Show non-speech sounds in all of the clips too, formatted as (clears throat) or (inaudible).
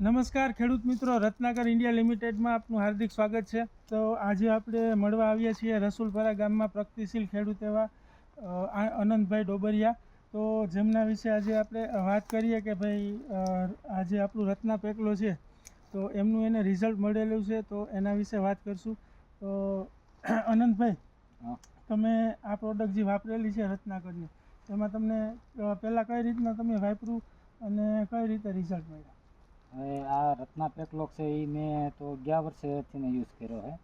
નમસ્કાર ખેડૂત મિત્રો. રત્નાકર ઇન્ડિયા લિમિટેડમાં આપનું હાર્દિક સ્વાગત છે. તો આજે આપણે મળવા આવ્યા છીએ રસુલપરા ગામમાં પ્રગતિશીલ ખેડૂત એવા અનંતભાઈ ડોબરિયા. તો જેમના વિશે આજે આપણે વાત કરીએ કે ભાઈ આજે આપણું રત્ના પેકલો છે તો એમનું એને રિઝલ્ટ મળેલું છે તો એના વિશે વાત કરશું. તો (clears throat) અનંતભાઈ તમે આ પ્રોડક્ટ જે વાપરેલી છે રત્નાકરની એમાં તમને પહેલાં કઈ રીતના તમે વાપર્યું અને કઈ રીતે રિઝલ્ટ મળ્યા? હવે આ રત્ના પેકલોક છે એ મેં તો ગયા વર્ષેથી મેં યુઝ કર્યો છે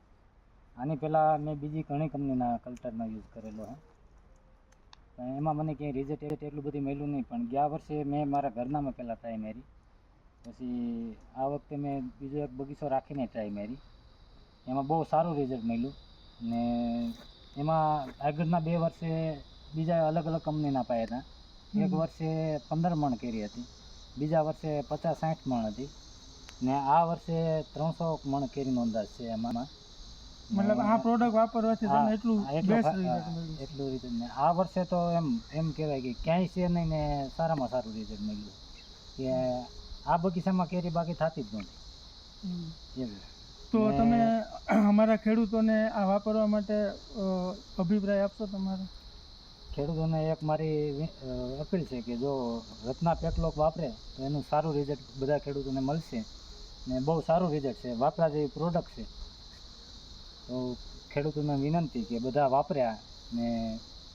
આની પહેલાં મેં બીજી ઘણી કંપનીના કલ્ટરનો યુઝ કરેલો છે એમાં મને ક્યાંય રિઝલ્ટ એટલું બધું મળ્યું નહીં. પણ ગયા વર્ષે મેં મારા ઘરનામાં પહેલાં ટ્રાય મારી. પછી આ વખતે મેં બીજો એક બગીચો રાખીને ટ્રાય મારી. એમાં બહુ સારું રિઝલ્ટ મળ્યું. ને એમાં આગળના બે વર્ષે બીજા અલગ અલગ કંપનીના પાયા હતા. એક વર્ષે પંદર મણ કેરી હતી. બીજા વર્ષે પચાસ સાઠ મણ હતી. ને આ વર્ષે ત્રણસો મણ કેરીનો અંદાજ છે એમાં. મતલબ આ પ્રોડક્ટ વાપરવાથી તમને એટલું એટલું રિઝલ્ટ ને આ વર્ષે તો એમ એમ કહેવાય કે ક્યાંય છે નહીં ને સારામાં સારું રિઝલ્ટ મળ્યું. કે આ બગીચામાં કેરી બાકી થતી જ નથી. તો તમે અમારા ખેડૂતોને આ વાપરવા માટે અભિપ્રાય આપશો તમારો? ખેડૂતોને એક મારી અપીલ છે કે જો રત્ના પેકલોક વાપરે, તો એનું સારું રિઝલ્ટ બધા ખેડૂતોને મળશે. ને બહુ સારું રિઝલ્ટ છે. વાપરા જેવી પ્રોડક્ટ છે. તો ખેડૂતોને વિનંતી કે બધા વાપર્યા ને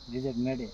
રિઝલ્ટ મેળે.